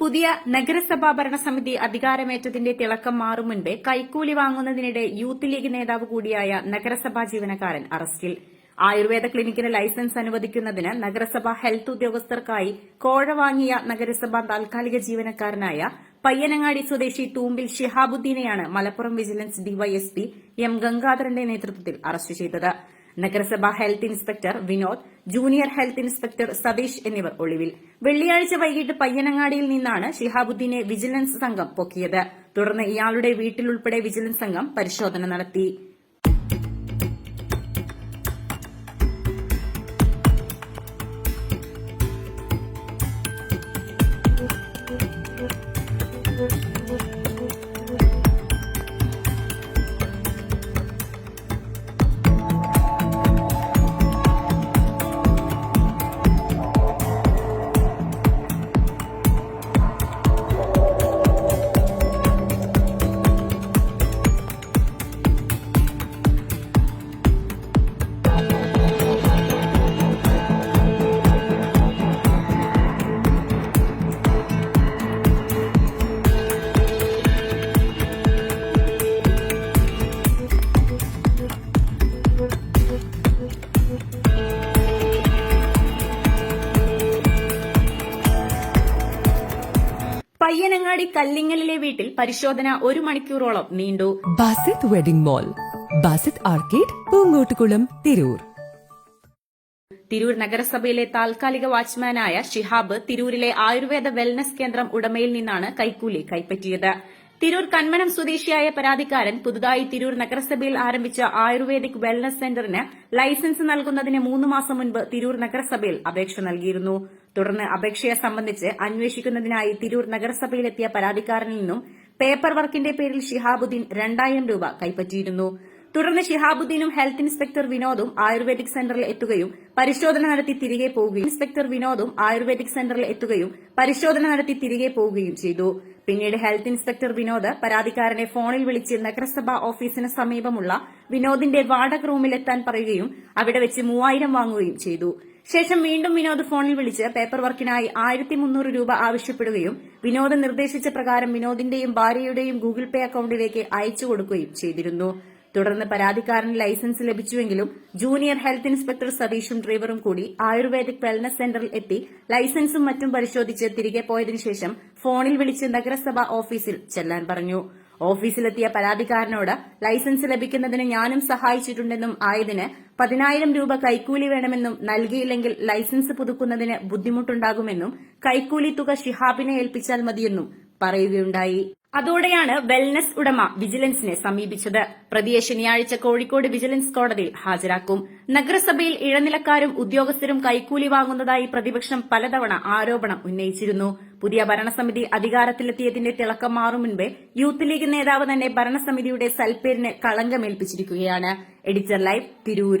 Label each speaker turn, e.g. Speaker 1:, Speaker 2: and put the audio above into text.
Speaker 1: പുതിയ നഗരസഭാ ഭരണസമിതി അധികാരമേറ്റതിന്റെ തിളക്കം മാറും മുൻപേ കൈക്കൂലി വാങ്ങുന്നതിനിടെ യൂത്ത് ലീഗ് നേതാവ് കൂടിയായ നഗരസഭാ ജീവനക്കാരൻ അറസ്റ്റിൽ. ആയുർവേദ ക്ലിനിക്കിന് ലൈസൻസ് അനുവദിക്കുന്നതിന് നഗരസഭാ ഹെൽത്ത് ഉദ്യോഗസ്ഥർക്കായി കോഴ വാങ്ങിയ നഗരസഭാ താൽക്കാലിക ജീവനക്കാരനായ പയ്യനങ്ങാടി സ്വദേശി തൂമ്പിൽ ഷിഹാബുദ്ദീനെയാണ് മലപ്പുറം വിജിലൻസ് ഡിവൈഎസ്പി എം ഗംഗാധരന്റെ നേതൃത്വത്തിൽ അറസ്റ്റ് ചെയ്തത്. നഗരസഭാ health inspector Vinod junior health inspector Satheesh എന്നിവർ ഒളിവിൽ. വെള്ളിയാഴ്ച വൈകിട്ട് പയ്യനങ്ങാടിയിൽ നിന്നാണ് ഷിഹാബുദ്ദീനെ വിജിലൻസ് സംഘം പൊക്കിയത്. തുടർന്ന് ഇയാളുടെ വീട്ടിലുൾപ്പെടെ വിജിലൻസ് സംഘം പരിശോധന നടത്തി. പയ്യനങ്ങാടി കല്ലിങ്ങലിലെ വീട്ടിൽ പരിശോധന ഒരു മണിക്കൂറോളം നീണ്ടു.
Speaker 2: Basith wedding mall Basith arcade Poongottukulam Tirur.
Speaker 1: Tirur നഗരസഭയിലെ താൽക്കാലിക വാച്ച്മാനായ ഷിഹാബ് തിരൂരിലെ ആയുർവേദ വെൽനസ് കേന്ദ്രം ഉടമയിൽ നിന്നാണ് കൈക്കൂലി കൈപ്പറ്റിയത്. തിരൂർ കന്മനം സ്വദേശിയായ പരാതിക്കാരൻ പുതുതായി തിരൂർ നഗരസഭയിൽ ആരംഭിച്ച ആയുർവേദിക് വെൽനസ് സെന്ററിന് ലൈസൻസ് നൽകുന്നതിന് മൂന്ന് മാസം മുൻപ് തിരൂർ നഗരസഭയിൽ അപേക്ഷ നൽകിയിരുന്നു. തുടർന്ന് അപേക്ഷയെ സംബന്ധിച്ച് അന്വേഷിക്കുന്നതിനായി തിരൂർ നഗരസഭയിലെത്തിയ പരാതിക്കാരനിൽ നിന്നും പേപ്പർ വർക്കിന്റെ പേരിൽ ഷിഹാബുദ്ദീൻ രണ്ടായിരം രൂപ കൈപ്പറ്റിയിരുന്നു. തുടർന്ന് ഷിഹാബുദ്ദീനും ഹെൽത്ത് ഇൻസ്പെക്ടർ വിനോദും ആയുർവേദിക് സെന്ററിൽ എത്തുകയും പരിശോധന നടത്തി തിരികെ പോവുകയും ഇൻസ്പെക്ടർ വിനോദും ആയുർവേദിക് സെന്ററിൽ എത്തുകയും പരിശോധന നടത്തി തിരികെ പോവുകയും ചെയ്തു. പിന്നീട് ഹെൽത്ത് ഇൻസ്പെക്ടർ വിനോദ് പരാതിക്കാരനെ ഫോണിൽ വിളിച്ച് നഗരസഭാ ഓഫീസിന് സമീപമുള്ള വിനോദിന്റെ വാടക റൂമിലെത്താൻ പറയുകയും അവിടെ വെച്ച് മൂവായിരം വാങ്ങുകയും ചെയ്തു. ശേഷം വീണ്ടും വിനോദ് ഫോണിൽ വിളിച്ച് പേപ്പർ വർക്കിനായി ആയിരത്തി മുന്നൂറ് രൂപ ആവശ്യപ്പെടുകയും വിനോദ് നിർദ്ദേശിച്ച പ്രകാരം വിനോദിന്റെയും ഭാര്യയുടെയും ഗൂഗിൾ പേ അക്കൌണ്ടിലേക്ക് അയച്ചു കൊടുക്കുകയും ചെയ്തിരുന്നു. തുടർന്ന് പരാതിക്കാരന് ലൈസൻസ് ലഭിച്ചുവെങ്കിലും ജൂനിയർ ഹെൽത്ത് ഇൻസ്പെക്ടർ സതീഷും ഡ്രൈവറും കൂടി ആയുർവേദിക് വെൽനസ് സെന്ററിൽ എത്തി. ലൈസൻസും മറ്റും പരിശോധിച്ച് തിരികെ പോയതിനു ശേഷം ഫോണിൽ വിളിച്ച് നഗരസഭ ഓഫീസിൽ ചെല്ലാൻ പറഞ്ഞു. ഓഫീസിലെത്തിയ പരാതിക്കാരനോട് ലൈസൻസ് ലഭിക്കുന്നതിന് ഞാനും സഹായിച്ചിട്ടുണ്ടെന്നും ആയതിന് പതിനായിരം രൂപ കൈക്കൂലി വേണമെന്നും നൽകിയില്ലെങ്കിൽ ലൈസൻസ് പുതുക്കുന്നതിന് ബുദ്ധിമുട്ടുണ്ടാകുമെന്നും കൈക്കൂലി തുക ഷിഹാബിനെ ഏൽപ്പിച്ചാൽ മതിയെന്നും പറയുകയുണ്ടായി. അതോടെയാണ് വെൽനസ് ഉടമ വിജിലൻസിനെ സമീപിച്ചത്. പ്രതിയെ ശനിയാഴ്ച കോഴിക്കോട് വിജിലൻസ് കോടതിയിൽ ഹാജരാക്കും. നഗരസഭയിൽ ഇഴനിലക്കാരും ഉദ്യോഗസ്ഥരും കൈക്കൂലി വാങ്ങുന്നതായി പ്രതിപക്ഷം പലതവണ ആരോപണം ഉന്നയിച്ചിരുന്നു. പുതിയ ഭരണസമിതി അധികാരത്തിലെത്തിയതിന്റെ തിളക്കം മാറും മുൻപേ യൂത്ത് ലീഗ് നേതാവ് തന്നെ ഭരണസമിതിയുടെ സൽപ്പേരിന് കളങ്കമേൽപ്പിച്ചിരിക്കുകയാണ്. Editor live Tirur.